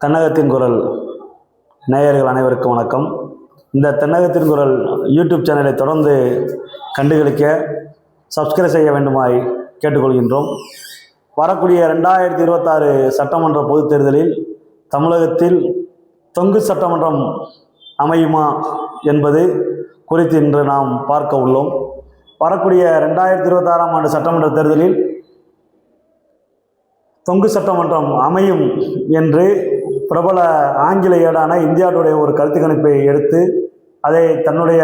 தென்னகத்தின் குரல். நேயர்கள் அனைவருக்கும் வணக்கம். இந்த தென்னகத்தின் குரல் யூடியூப் சேனலை தொடர்ந்து கண்டுகளிக்க சப்ஸ்கிரைப் செய்ய வேண்டுமாய் கேட்டுக்கொள்கின்றோம். வரக்கூடிய ரெண்டாயிரத்தி இருபத்தாறு சட்டமன்ற பொதுத் தேர்தலில் தமிழகத்தில் தொங்கு சட்டமன்றம் அமையுமா என்பது குறித்து இன்று நாம் பார்க்க உள்ளோம். வரக்கூடிய ரெண்டாயிரத்தி இருபத்தாறாம் ஆண்டு சட்டமன்ற தேர்தலில் தொங்கு சட்டமன்றம் அமையும் என்று பிரபல ஆங்கில ஏடான ஒரு கருத்து கணிப்பை எடுத்து அதை தன்னுடைய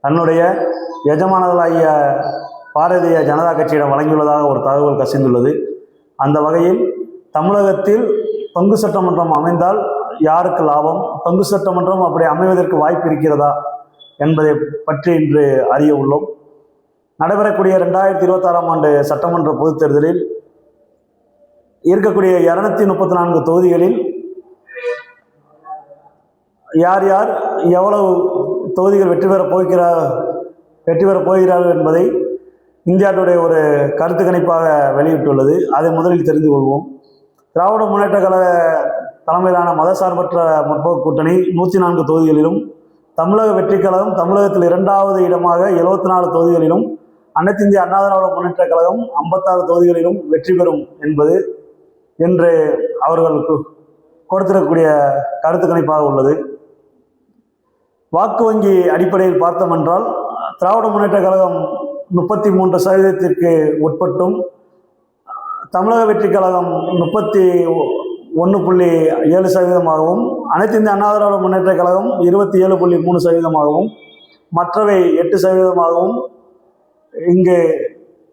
தன்னுடைய எஜமானர்களாகிய பாரதிய ஜனதா கட்சியிடம் வழங்கியுள்ளதாக ஒரு தகவல் கசிந்துள்ளது. அந்த வகையில் தமிழகத்தில் பங்கு சட்டமன்றம் அமைந்தால் யாருக்கு லாபம்? பங்கு சட்டமன்றம் அப்படி அமைவதற்கு வாய்ப்பு இருக்கிறதா என்பதை பற்றி இன்று அறிய உள்ளோம். நடைபெறக்கூடிய ரெண்டாயிரத்தி இருபத்தாறாம் ஆண்டு சட்டமன்ற பொதுத் தேர்தலில் இருக்கக்கூடிய இரநூத்தி முப்பத்தி நான்கு தொகுதிகளில் யார் யார் எவ்வளவு தொகுதிகள் வெற்றி பெறப் போகிறார் வெற்றி பெறப் போகிறார்கள் என்பதை இந்தியாவுடைய ஒரு கருத்து கணிப்பாக வெளியிட்டுள்ளது. அதை முதலில் தெரிந்து கொள்வோம். திராவிட முன்னேற்ற கழக தலைமையிலான மதசார்பற்ற முற்போக்கு கூட்டணி நூற்றி நான்கு தொகுதிகளிலும் தமிழக வெற்றிக் கழகம் தமிழகத்தில் இரண்டாவது இடமாக எழுபத்தி நாலு தொகுதிகளிலும் அனைத்து இந்திய அண்ணா திராவிட முன்னேற்ற கழகம் ஐம்பத்தாறு தொகுதிகளிலும் வெற்றி பெறும் என்பது என்று அவர்கள் கொடுத்திருக்கக்கூடிய கருத்து கணிப்பாக உள்ளது. வாக்கு வங்கி அடிப்படையில் பார்த்தோம் என்றால் திராவிட முன்னேற்ற கழகம் முப்பத்தி மூன்று சதவீதத்திற்கு உட்பட்டும் தமிழக வெற்றி கழகம் முப்பத்தி ஒன்று புள்ளி ஏழு சதவீதமாகவும் அனைத்து இந்திய அண்ணா திராவிட முன்னேற்ற கழகம் இருபத்தி ஏழு புள்ளி மூணு சதவீதமாகவும் மற்றவை எட்டு சதவீதமாகவும் இங்கு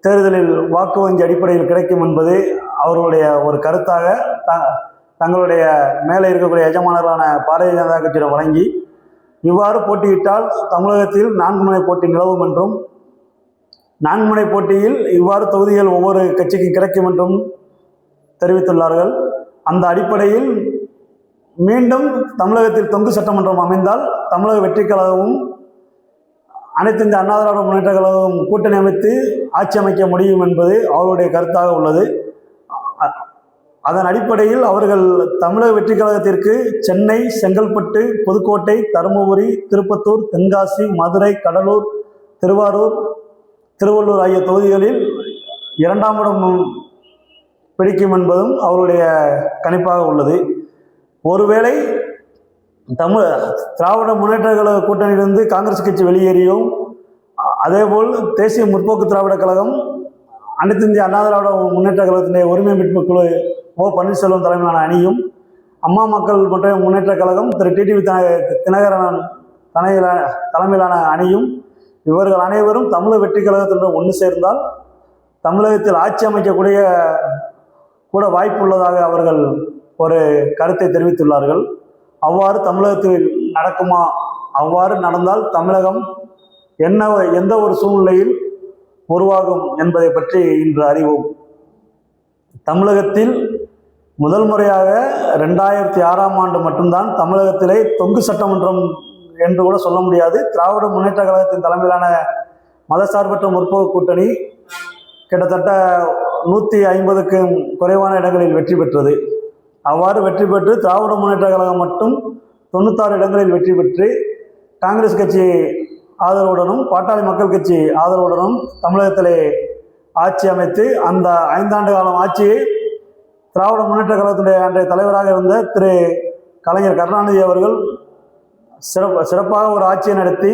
தேர்தலில் வாக்கு வங்கி அடிப்படையில் கிடைக்கும் என்பது அவர்களுடைய ஒரு கருத்தாக த தங்களுடைய மேலே இருக்கக்கூடிய எஜமானர்களான பாரதிய ஜனதா கட்சியிடம் வழங்கி இவ்வாறு போட்டியிட்டால் தமிழகத்தில் நான்கு முனை போட்டி நிலவும் என்றும் நான்கு முனை போட்டியில் இவ்வாறு தொகுதிகள் ஒவ்வொரு கட்சிக்கும் கிடைக்கும் என்றும் தெரிவித்துள்ளார்கள். அந்த அடிப்படையில் மீண்டும் தமிழகத்தில் தொங்கு சட்டமன்றம் அமைந்தால் தமிழக வெற்றிக் கழகமும் அனைத்து இந்த அண்ணா திராவிட முன்னேற்ற கழகம் கூட்டணி அமைத்து ஆட்சி அமைக்க முடியும் என்பது அவருடைய கருத்தாக உள்ளது. அதன் அடிப்படையில் அவர்கள் தமிழக வெற்றி கழகத்திற்கு சென்னை செங்கல்பட்டு புதுக்கோட்டை தருமபுரி திருப்பத்தூர் தென்காசி மதுரை கடலூர் திருவாரூர் திருவள்ளூர் ஆகிய தொகுதிகளில் இரண்டாம் இடம் பிடிக்கும் என்பதும் அவருடைய கணிப்பாக உள்ளது. ஒருவேளை தமிழ் திராவிட முன்னேற்ற கழக கூட்டணியிலிருந்து காங்கிரஸ் கட்சி வெளியேறியும். அதேபோல் தேசிய முற்போக்கு திராவிட கழகம் அனைத்து இந்திய அண்ணா திராவிட முன்னேற்ற கழகத்தினுடைய உரிமை மீட்பு குழு ஓ பன்னீர்செல்வம் தலைமையிலான அணியும் அம்மா மக்கள் மற்றும் முன்னேற்ற கழகம் திரு. டிடிவி தினகரன் தலைமையிலான தலைமையிலான அணியும் இவர்கள் அனைவரும் தமிழக வெற்றி கழகத்துடன் ஒன்று சேர்ந்தால் தமிழகத்தில் ஆட்சி அமைக்கக்கூடிய கூட வாய்ப்புள்ளதாக அவர்கள் ஒரு கருத்தை தெரிவித்துள்ளார்கள். அவ்வாறு தமிழகத்தில் நடக்குமா? அவ்வாறு நடந்தால் தமிழகம் என்ன எந்த ஒரு சூழ்நிலையில் உருவாகும் என்பதை பற்றி இன்று அறிவோம். தமிழகத்தில் முதல் முறையாக ரெண்டாயிரத்தி ஆறாம் ஆண்டு மட்டும்தான் தமிழகத்திலே தொங்கு சட்டமன்றம் என்று கூட சொல்ல முடியாது. திராவிட முன்னேற்ற கழகத்தின் தலைமையிலான மதசார்பற்ற முற்போக்கு கூட்டணி கிட்டத்தட்ட நூற்றி ஐம்பதுக்கும் குறைவான இடங்களில் வெற்றி பெற்றது. அவ்வாறு வெற்றி பெற்று திராவிட முன்னேற்ற கழகம் மட்டும் தொண்ணூத்தாறு இடங்களில் வெற்றி பெற்று காங்கிரஸ் கட்சி ஆதரவுடனும் பாட்டாளி மக்கள் கட்சி ஆதரவுடனும் தமிழகத்திலே ஆட்சி அமைத்து அந்த ஐந்தாண்டு காலம் ஆட்சியை திராவிட முன்னேற்ற கழகத்தினுடைய அன்றைய தலைவராக இருந்த திரு கலைஞர் கருணாநிதி அவர்கள் சிறப்பு சிறப்பாக ஒரு ஆட்சியை நடத்தி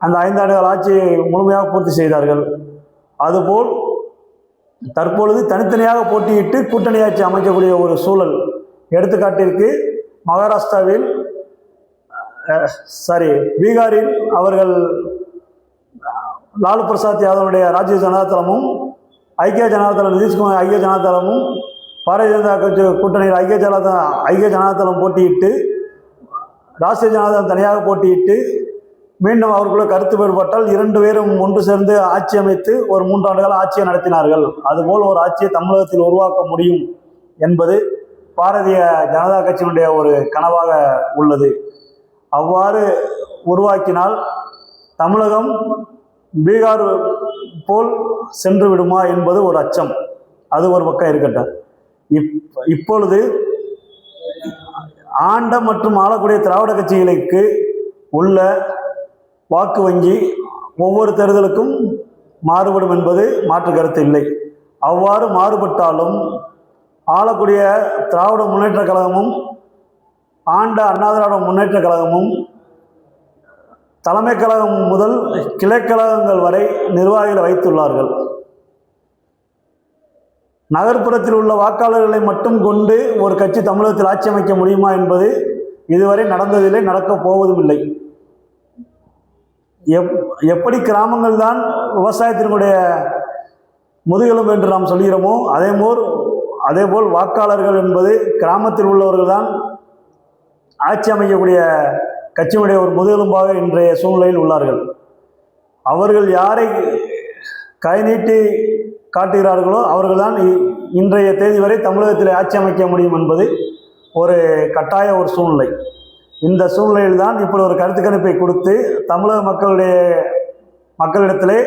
அந்த ஐந்தாண்டு கால ஆட்சியை முழுமையாக பூர்த்தி செய்தார்கள். அதுபோல் தற்பொழுது தனித்தனியாக போட்டியிட்டு கூட்டணி ஆட்சி அமைக்கக்கூடிய ஒரு சூழல் எடுத்துக்காட்டிற்கு மகாராஷ்டிராவில் சாரி பீகாரில் அவர்கள் லாலு பிரசாத் யாதவனுடைய ராஜ்ய ஜனதாதளமும் ஐக்கிய ஜனதாதளம் நிதிஷ்குமார் ஐக்கிய ஜனதாதளமும் பாரதிய ஜனதா கட்சி கூட்டணியில் ஐக்கிய ஜனதா ஐக்கிய ஜனதாதளம் போட்டியிட்டு ராஷ்டிரிய ஜனதாதளம் தனியாக போட்டியிட்டு மீண்டும் அவர்களுக்கு கருத்து வேறுபட்டால் இரண்டு பேரும் ஒன்று சேர்ந்து ஆட்சி அமைத்து ஒரு மூன்றாண்டுகள் ஆட்சியை நடத்தினார்கள். அதுபோல் ஒரு ஆட்சியை தமிழகத்தில் உருவாக்க முடியும் என்பது பாரதிய ஜனதா கட்சியினுடைய ஒரு கனவாக உள்ளது. அவ்வாறு உருவாக்கினால் தமிழகம் பீகார் போல் சென்று விடுமா என்பது ஒரு அச்சம். அது ஒரு பக்கம் இருக்கட்டும். இப் இப்பொழுது ஆண்ட மற்றும் ஆளக்கூடிய திராவிட கட்சிகளுக்கு உள்ள வாக்கு வங்கி ஒவ்வொரு தேர்தலுக்கும் மாறுபடும் என்பது மாற்று கருத்து இல்லை. அவ்வாறு மாறுபட்டாலும் ஆளக்கூடிய திராவிட முன்னேற்ற கழகமும் ஆண்ட அண்ணா திராவிட முன்னேற்ற கழகமும் தலைமை கழகம் முதல் கிளைக்கழகங்கள் வரை நிர்வாகிகளை வைத்துள்ளார்கள். நகர்ப்புறத்தில் உள்ள வாக்காளர்களை மட்டும் கொண்டு ஒரு கட்சி தமிழகத்தில் ஆட்சி அமைக்க முடியுமா என்பது இதுவரை நடந்ததில்லை நடக்கப் போவதும் இல்லை எப் எப்படி கிராமங்கள் தான் விவசாயத்தினுடைய முதுகெலும்பு என்று நாம் சொல்கிறோமோ அதேபோல் அதேபோல் வாக்காளர்கள் என்பது கிராமத்தில் உள்ளவர்கள் தான் ஆட்சி அமைக்கக்கூடிய கட்சியினுடைய ஒரு முதுகெலும்பாக இன்றைய சூழ்நிலையில் உள்ளார்கள். அவர்கள் யாரை கை நீட்டி காட்டுகிறார்களோ அவர்கள்தான் இ- இன்றைய தேதி வரை தமிழகத்தில் ஆட்சி அமைக்க முடியும் என்பது ஒரு கட்டாய ஒரு சூழ்நிலை. இந்த சூழ்நிலையில் தான் இப்படி ஒரு கருத்து கணிப்பை கொடுத்து தமிழக மக்களுடைய மக்களிடத்திலே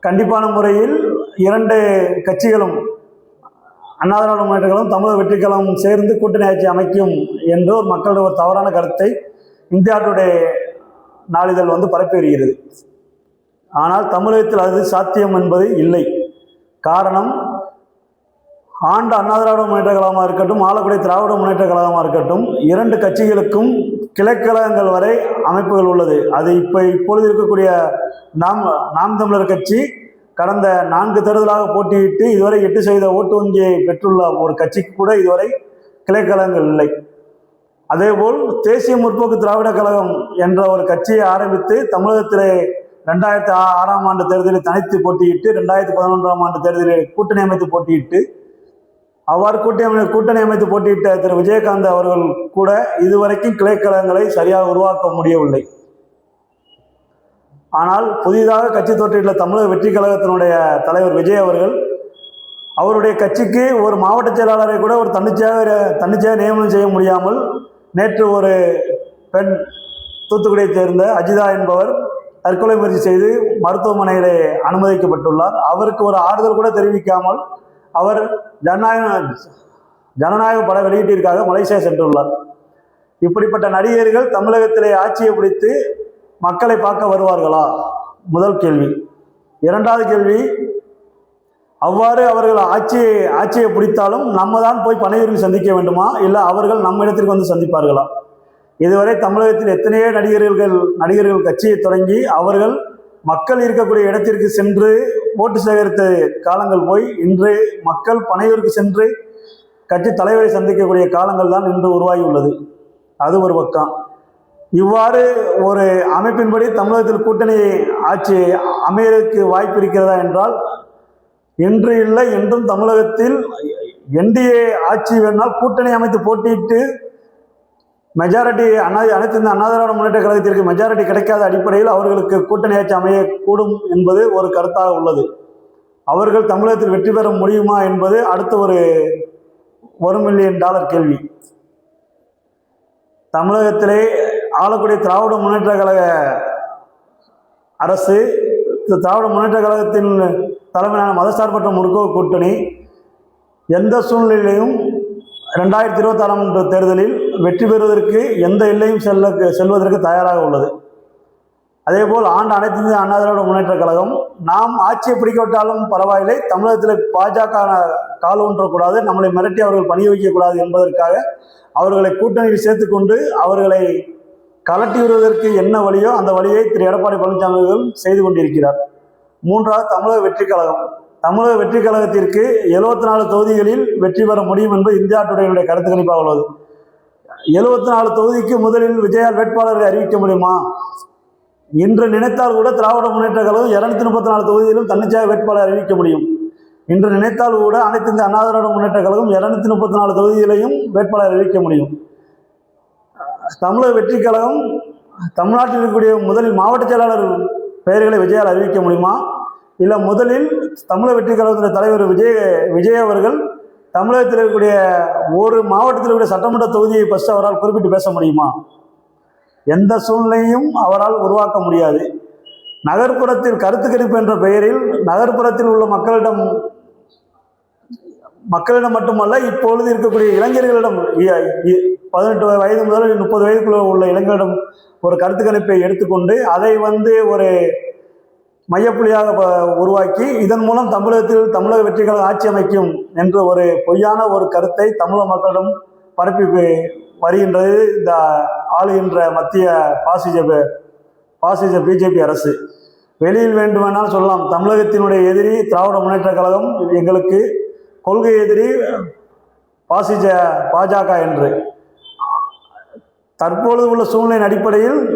கண்டிப்பான முறையில் இரண்டு கட்சிகளும் அண்ணா திராவிட முன்னேற்றங்களும் தமிழக வெற்றிக்கழகம் சேர்ந்து கூட்டணி ஆட்சி அமைக்கும் என்று ஒரு மக்களுடைய ஒரு தவறான கருத்தை இந்தியாவுடைய நாளிதழ் வந்து பரப்பி வருகிறது. ஆனால் தமிழகத்தில் அது சாத்தியம் என்பது இல்லை. காரணம் ஆண்ட அண்ணா திராவிட முன்னேற்ற கழகமாக இருக்கட்டும் ஆலக்குடி திராவிட முன்னேற்ற கழகமாக இருக்கட்டும் இரண்டு கட்சிகளுக்கும் கிளைக்கழகங்கள் வரை அமைப்புகள் உள்ளது. அது இப்போ இப்பொழுது இருக்கக்கூடிய நாம் நாம் தமிழர் கட்சி கடந்த நான்கு தேர்தலாக போட்டியிட்டு இதுவரை எட்டு சதவீத ஓட்டு வங்கியை பெற்றுள்ள ஒரு கட்சிக்கு கூட இதுவரை கிளைக்கழகங்கள் இல்லை. அதேபோல் தேசிய முற்போக்கு திராவிட கழகம் என்ற ஒரு கட்சியை ஆரம்பித்து தமிழகத்திலே ரெண்டாயிரத்தி ஆறாம் ஆண்டு தேர்தலில் தனித்து போட்டியிட்டு ரெண்டாயிரத்தி பதினொன்றாம் ஆண்டு தேர்தலில் கூட்டணி அமைத்து போட்டியிட்டு அவ்வாறு கூட்டணி கூட்டணி அமைத்து போட்டியிட்ட திரு விஜயகாந்த் அவர்கள் கூட இதுவரைக்கும் கிளைக்கழகங்களை சரியாக உருவாக்க முடியவில்லை. ஆனால் புதிதாக கட்சி தோற்றியுள்ள தமிழக வெற்றி கழகத்தினுடைய தலைவர் விஜய் அவர்கள் அவருடைய கட்சிக்கு ஒரு மாவட்ட செயலாளரை கூட ஒரு தன்னிச்சையாக தன்னிச்சையாக நியமனம் செய்ய முடியாமல் நேற்று ஒரு பெண் தூத்துக்குடியைச் சேர்ந்த அஜிதா என்பவர் தற்கொலை முயற்சி செய்து மருத்துவமனையிலே அனுமதிக்கப்பட்டுள்ளார். அவருக்கு ஒரு ஆறுதல் கூட தெரிவிக்காமல் அவர் ஜனநாயக ஜனநாயக பட வெளியீட்டிற்காக மலேசியா சென்றுள்ளார். இப்படிப்பட்ட நடிகர்கள் தமிழகத்திலே ஆட்சியை பிடித்து மக்களை பார்க்க வருவார்களா? முதல் கேள்வி. இரண்டாவது கேள்வி அவ்வாறு அவர்கள் ஆட்சியை ஆட்சியை பிடித்தாலும் நம்ம தான் போய் பனையூரில் சந்திக்க வேண்டுமா? இல்லை அவர்கள் நம்ம இடத்திற்கு வந்து சந்திப்பார்களா? இதுவரை தமிழகத்தில் எத்தனையோ நடிகர்கள் நடிகர்கள் கட்சியை தொடங்கி அவர்கள் மக்கள் இருக்கக்கூடிய இடத்திற்கு சென்று ஓட்டு சேகரித்த காலங்கள் போய் இன்று மக்கள் பனையூருக்கு சென்று கட்சி தலைவரை சந்திக்கக்கூடிய காலங்கள் தான் இன்று உருவாகி உள்ளது அது ஒரு பக்கம். இவ்வாறு ஒரு அமைப்பின்படி தமிழகத்தில் கூட்டணி ஆட்சி அமையறதுக்கு வாய்ப்பு இருக்கிறதா என்றால் இன்று இல்லை என்றும் தமிழகத்தில் என்டிஏ ஆட்சி வேணால் கூட்டணி அமைத்து போட்டியிட்டு மெஜாரிட்டி அண்ணா அனைத்து இந்த அண்ணா திராவிட முன்னேற்ற கழகத்திற்கு மெஜாரிட்டி கிடைக்காத அடிப்படையில் அவர்களுக்கு கூட்டணி ஆட்சி அமையக்கூடும் என்பது ஒரு கருத்தாக உள்ளது. அவர்கள் தமிழகத்தில் வெற்றி பெற முடியுமா என்பது அடுத்த ஒரு ஒரு மில்லியன் டாலர் கேள்வி. தமிழகத்திலே ஆளக்கூடிய திராவிட முன்னேற்ற கழக அரசு திராவிட முன்னேற்ற கழகத்தின் தலைமையிலான மதசார்பற்ற முற்போக்கு கூட்டணி எந்த சூழ்நிலையிலும் ரெண்டாயிரத்தி இருபத்தாறாம் ஆண்டு தேர்தலில் வெற்றி பெறுவதற்கு எந்த எல்லையும் செல்ல செல்வதற்கு தயாராக உள்ளது. அதேபோல் ஆண்டு அனைத்து இந்திய அண்ணா திராவிட முன்னேற்ற கழகம் நாம் ஆட்சியை பிடிக்கவிட்டாலும் பரவாயில்லை தமிழகத்தில் பாஜக கால் ஊன்றக்கூடாது நம்மளை மிரட்டி அவர்கள் பணி வைக்கக்கூடாது என்பதற்காக அவர்களை கூட்டணியில் சேர்த்துக்கொண்டு அவர்களை கலட்டி வருவதற்கு என்ன வழியோ அந்த வழியை திரு. எடப்பாடி பழனிசாமி அவர்கள் செய்து கொண்டிருக்கிறார். மூன்றாவது தமிழக வெற்றி கழகம். தமிழக வெற்றி கழகத்திற்கு எழுபத்தி நாலு தொகுதிகளில் வெற்றி பெற முடியும் என்பது இந்தியா டுடேனுடைய கருத்து கணிப்பாக உள்ளது. எழுபத்தி நாலு தொகுதிக்கு முதலில் விஜயால் வேட்பாளர்களை அறிவிக்க முடியுமா? இன்று நினைத்தால் கூட திராவிட முன்னேற்ற கழகம் இருநூத்தி முப்பத்தி நாலு தொகுதியிலும் தன்னிச்சையாக வேட்பாளர் அறிவிக்க முடியும். இன்று நினைத்தால் கூட அனைத்து இந்த அண்ணா திராவிட முன்னேற்ற கழகம் இருநூத்தி முப்பத்தி நாலு தொகுதியிலையும் வேட்பாளர் அறிவிக்க முடியும். தமிழக வெற்றி கழகம் தமிழ்நாட்டில் இருக்கக்கூடிய முதலில் மாவட்ட செயலாளர் பெயர்களை விஜயால் அறிவிக்க முடியுமா? இல்லை முதலில் தமிழக வெற்றி கழகத்தின் தலைவர் விஜய் விஜய் அவர்கள் தமிழகத்தில் இருக்கக்கூடிய ஒரு மாவட்டத்தில் இருக்கக்கூடிய சட்டமன்ற தொகுதியை ஃபஸ்ட் அவரால் குறிப்பிட்டு பேச முடியுமா? எந்த சூழ்நிலையும் அவரால் உருவாக்க முடியாது. நகர்ப்புறத்தில் கருத்து கணிப்பு என்ற பெயரில் நகர்ப்புறத்தில் உள்ள மக்களிடம் மக்களிடம் மட்டுமல்ல இப்பொழுது இருக்கக்கூடிய இளைஞர்களிடம் பதினெட்டு வயது முதல் முப்பது வயதுக்குள்ள உள்ள இளைஞரிடம் ஒரு கருத்து கணிப்பை எடுத்துக்கொண்டு அதை வந்து ஒரு மையப்புள்ளியாக ப- உருவாக்கி இதன் மூலம் தமிழகத்தில் தமிழக வெற்றிகள் ஆட்சி அமைக்கும் என்ற ஒரு பொய்யான ஒரு கருத்தை தமிழக மக்களிடம் பரப்பி வருகின்றது இந்த ஆளுகின்ற மத்திய பாசிஜ பாசிஜ பிஜேபி அரசு. வெளியில் வேண்டுமானால் சொல்லலாம். தமிழகத்தினுடைய எதிரி திராவிட முன்னேற்ற கழகம் எங்களுக்கு கொள்கை எதிரி பாசிஜ பாஜக என்று. தற்பொழுது உள்ள சூழ்நிலையின் அடிப்படையில்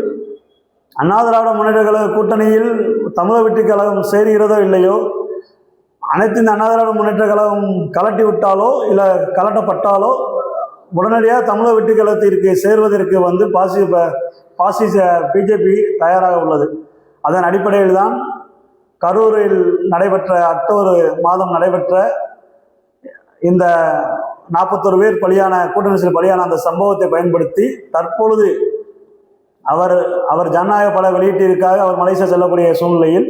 அண்ணா திராவிட முன்னேற்ற கழக கூட்டணியில் தமிழக வெற்றி கழகம் சேர்கிறதோ இல்லையோ அனைத்து இந்த அண்ணா திராவிட முன்னேற்ற கழகம் கலட்டி விட்டாலோ இல்லை கலட்டப்பட்டாலோ உடனடியாக தமிழக வெற்றி கழகத்திற்கு சேர்வதற்கு வந்து பாசி பாசிச பிஜேபி தயாராக உள்ளது. அதன் அடிப்படையில் தான் கரூரில் நடைபெற்ற அக்டோபர் மாதம் நடைபெற்ற இந்த நாற்பத்தொரு பேர் பலியான கூட்டணி பலியான அந்த சம்பவத்தை பயன்படுத்தி தற்பொழுது அவர் அவர் ஜனநாயக பல வெளியீட்டிற்காக அவர் மலேசியா செல்லக்கூடிய சூழ்நிலையில்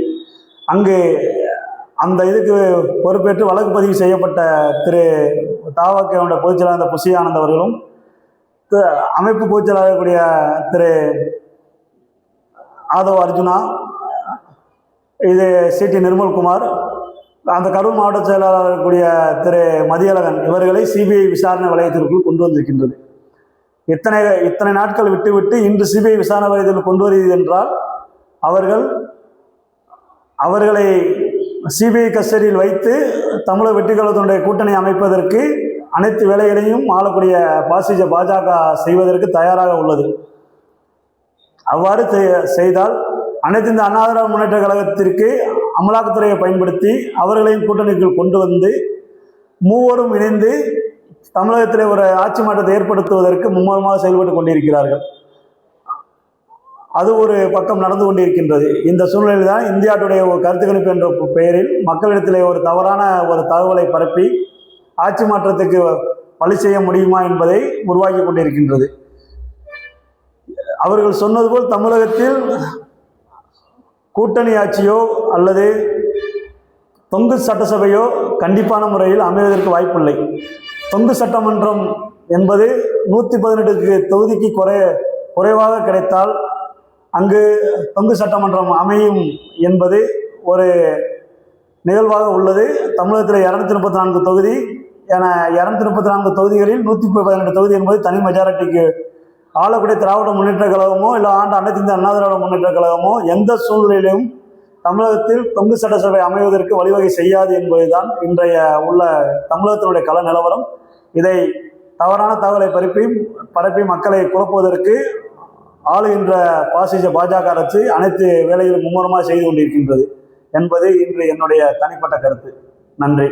அங்கு அந்த இதுக்கு பொறுப்பேற்று வழக்கு பதிவு செய்யப்பட்ட திரு தாவக்கவுடைய பொதுச் செயலாளர் புசி ஆனந்த் அவர்களும் அமைப்பு பொதுச் செயலாளர் கூடிய திரு ஆதவ் அர்ஜுனா இது சிடி நிர்மல்குமார் அந்த கரூர் மாவட்ட செயலாளர் கூடிய திரு மதியழகன் இவர்களை சிபிஐ விசாரணை வளையத்திற்குள் கொண்டு வந்திருக்கின்றது. இத்தனை இத்தனை நாட்கள் விட்டுவிட்டு இன்று சிபிஐ விசாரணை வளையத்தில் கொண்டு வருகிறது என்றால் அவர்கள் அவர்களை சிபிஐ கஸ்டடியில் வைத்து தமிழக வெற்றிகளத்தினுடைய கூட்டணி அமைப்பதற்கு அனைத்து வேலைகளையும் ஆளக்கூடிய பாசிஜ பாஜக செய்வதற்கு தயாராக உள்ளது. அவ்வாறு செய்தால் அனைத்து இந்த அண்ணா திராவிட முன்னேற்ற கழகத்திற்கு அமலாக்கத்துறையை பயன்படுத்தி அவர்களையும் கூட்டணிக்குள் கொண்டு வந்து மூவரும் இணைந்து தமிழகத்திலே ஒரு ஆட்சி மாற்றத்தை ஏற்படுத்துவதற்கு மும்முரமாக செயல்பட்டு கொண்டிருக்கிறார்கள். அது ஒரு பக்கம் நடந்து கொண்டிருக்கின்றது. இந்த சூழ்நிலையில் தான் இந்தியாவுடைய ஒரு கருத்து என்ற பெயரில் மக்களிடத்திலே ஒரு தவறான ஒரு தகவலை பரப்பி ஆட்சி மாற்றத்துக்கு வழி செய்ய முடியுமா என்பதை உருவாக்கி கொண்டிருக்கின்றது. அவர்கள் சொன்னது போல் தமிழகத்தில் கூட்டணி ஆட்சியோ அல்லது தொங்கு சட்டசபையோ கண்டிப்பான முறையில் அமைவதற்கு வாய்ப்பில்லை. தொங்கு சட்டமன்றம் என்பது நூற்றி பதினெட்டுக்கு தொகுதிக்கு குறை குறைவாக கிடைத்தால் அங்கு தொங்கு சட்டமன்றம் அமையும் என்பது ஒரு நிகழ்வாக உள்ளது. தமிழகத்தில் இரநூத்தி முப்பத்தி நான்கு தொகுதி என இரநூத்தி முப்பத்தி நான்கு தொகுதிகளில் நூற்றி பதினெட்டு தொகுதி என்பது தனி மெஜாரிட்டிக்கு ஆளக்கூடிய திராவிட முன்னேற்ற கழகமோ இல்லை ஆண்டு அனைத்து இந்திய அண்ணா திராவிட முன்னேற்ற கழகமோ எந்த சூழ்நிலையிலும் தமிழகத்தில் தொங்கு சட்டசபை அமைவதற்கு வழிவகை செய்யாது என்பதுதான் இன்றைய உள்ள தமிழகத்தினுடைய கல நிலவரம். இதை தவறான தகவலை பரப்பி பரப்பி மக்களை குழப்புவதற்கு ஆளுகின்ற பாசிச பாஜக அரசு அனைத்து வேலைகளும் மும்முரமாக செய்து கொண்டிருக்கின்றது என்பது இன்று என்னுடைய தனிப்பட்ட கருத்து. நன்றி.